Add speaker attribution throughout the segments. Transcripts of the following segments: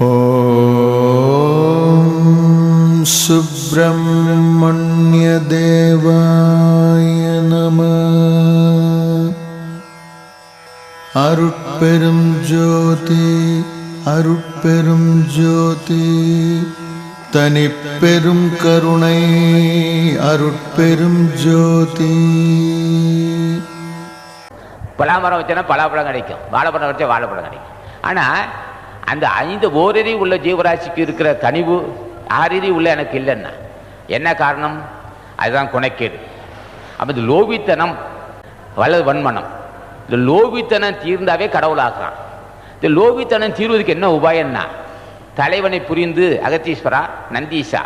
Speaker 1: ॐ சுப்பிரமணியதேவாய நம அருட்பெரும் ஜோதி அருட்பெரும் ஜோதி தனிப்பெரும் கருணை அருட்பெரும் ஜோதி
Speaker 2: பலாமரம் வச்சனா பலாப்பழம் கிடைக்கும். வாழைப்பழம் வச்சா வாழைப்பழம் கிடைக்கும். ஆனால் அந்த ஐந்து ஓரறி உள்ள ஜீவராசிக்கு இருக்கிற கனிவு ஆறறி உள்ள எனக்கு இல்லைன்னா. என்ன காரணம்? அதுதான் குணக்கேடு. அப்போ இந்த லோபித்தனம் வலது வன்மனம். இந்த லோபித்தனம் தீர்ந்தாவே கடவுளாகிறான் இந்த லோபித்தனம் தீர்வதுக்கு என்ன உபாயம்னா தலைவனை புரிந்து அகத்தீஸ்வரா நந்தீஷா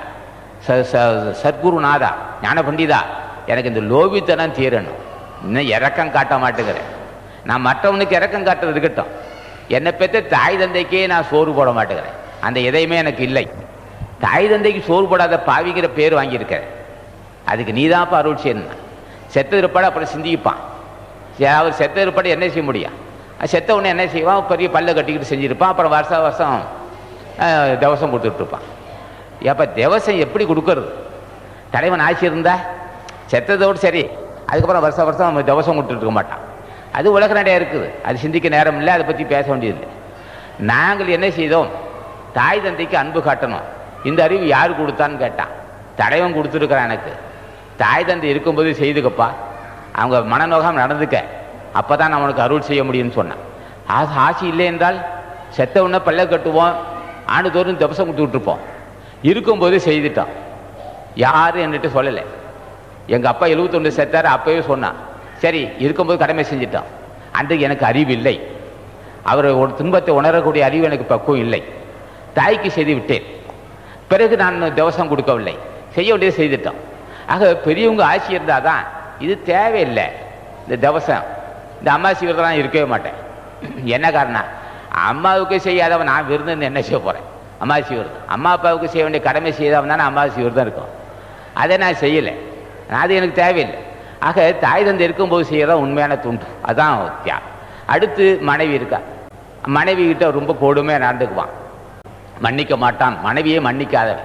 Speaker 2: ச ச- சத்குருநாதா ஞான பண்டிதா எனக்கு இந்த லோபித்தனம் தீரணும். இன்னும் இறக்கம் காட்ட மாட்டேங்கிறேன். நான் மற்றவனுக்கு இறக்கம் காட்டுறது இருக்கட்டும். என்னை பெற்ற தாய் தந்தைக்கே நான் சோறு போட மாட்டேங்கிறேன். அந்த எதையுமே எனக்கு இல்லை. தாய் தந்தைக்கு சோறு போடாத பாவிங்கிற பேர் வாங்கியிருக்கிறேன் அதுக்கு நீ தான் அருள் செய்யணும் செத்த இருப்பாடு அப்புறம் சிந்திப்பான். சரி, அவர் செத்த இருப்பாடு என்ன செய்ய முடியும்? செத்த உடனே என்ன செய்வான்? பெரிய பல்ல கட்டிக்கிட்டு செஞ்சுருப்பான். அப்புறம் வருஷம் வருஷம் தவசம் திவசம் கொடுத்துட்ருப்பான். எப்போ திவசம் எப்படி கொடுக்கறது? தலைவன் ஆட்சி இருந்தா? செத்ததோடு சரி. அதுக்கப்புறம் வருஷம் வருஷம் அவன் திவசம் கொடுத்துட்டு இருக்க மாட்டான். அது உலக நடையாக இருக்குது. அது சிந்திக்க நேரம் இல்லை அதை பற்றி பேச வேண்டியதில்லை. நாங்கள் என்ன செய்தோம்? தாய் தந்தைக்கு அன்பு காட்டணும். இந்த அறிவு யார் கொடுத்தான்னு கேட்டான். தலைவன் கொடுத்துருக்குறான் எனக்கு. தாய் தந்தை இருக்கும்போது செய்துக்கப்பா. அவங்க மனநோகம் நடந்துக்க. அப்போ தான் நான் உனக்கு அருள் செய்ய முடியும்னு சொன்னான். ஆசை ஆசை இல்லை என்றால் செத்த உடனே பல்ல கட்டுவோம். ஆண்டுதோறும் தபசம் கொடுத்துட்ருப்போம் இருக்கும்போது செய்துட்டோம் யாரும் என்கிட்ட சொல்லலை. எங்கள் அப்பா எழுபத்தொன்று செத்தார் அப்பவே சொன்னான். சரி இருக்கும்போது கடமை செஞ்சிட்டான். அன்றைக்கு எனக்கு அறிவு இல்லை. அவர் ஒரு துன்பத்தை உணரக்கூடிய அறிவு எனக்கு பக்குவம் இல்லை. தாய்க்கு செய்து விட்டேன். பிறகு நான் திவசம் கொடுக்கவில்லை. செய்ய வேண்டியது செய்துட்டோம் ஆக பெரியவங்க ஆட்சி இருந்தால் தான் இது தேவையில்லை இந்த திவசம். இந்த அம்மாசி விரதம் இருக்கவே மாட்டேன். என்ன காரணம் அம்மாவுக்கு செய்யாதவன் நான் விருதுன்னு என்ன செய்ய போகிறேன் அம்மாசி விரதம் அம்மா அப்பாவுக்கு செய்ய வேண்டிய கடமை செய்தவன் தானே அம்மாசி விரதம் இருக்கும். அதை நான் செய்யலை. அது எனக்கு தேவையில்லை. ஆக தாய் தந்தை இருக்கும்போது செய்யறதா உண்மையான துண்டு. அதான் தியாகம் அடுத்து மனைவி இருக்கா. மனைவி கிட்ட ரொம்ப கொடுமையாக நடந்துக்குவான். மன்னிக்க மாட்டான். மனைவியே மன்னிக்காதவன்.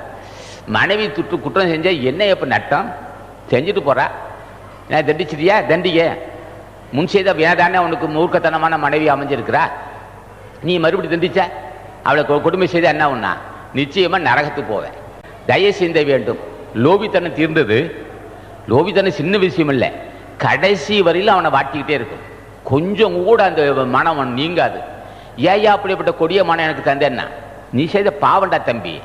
Speaker 2: மனைவி துட்டு குற்றம் செஞ்சால் என்ன எப்போ நட்டம்? செஞ்சுட்டு போகிறா நான் தண்டிச்சிட்டியா? தண்டிக்க முன் செய்த வேதானே உனக்கு மூர்க்கத்தனமான மனைவி அமைஞ்சிருக்கிறா. நீ மறுபடியும் தண்டிச்ச? அவளை கொ- கொடுமை செய்த என்ன ஒன்றா நிச்சயமா நரகத்துக்கு போவேன். தயவு செய்த வேண்டும். லோபித்தனம் தீர்ந்தது லோபித்தனம் சின்ன விஷயம் இல்லை கடைசி வரையிலும் அவனை வாட்டிக்கிட்டே இருக்கும். கொஞ்சம் கூட அந்த மனம் நீங்காது. ஏயா அப்படிப்பட்ட கொடிய மனம் எனக்கு தந்தேன்னா? நீ செய்த பாவண்டா தம்பி.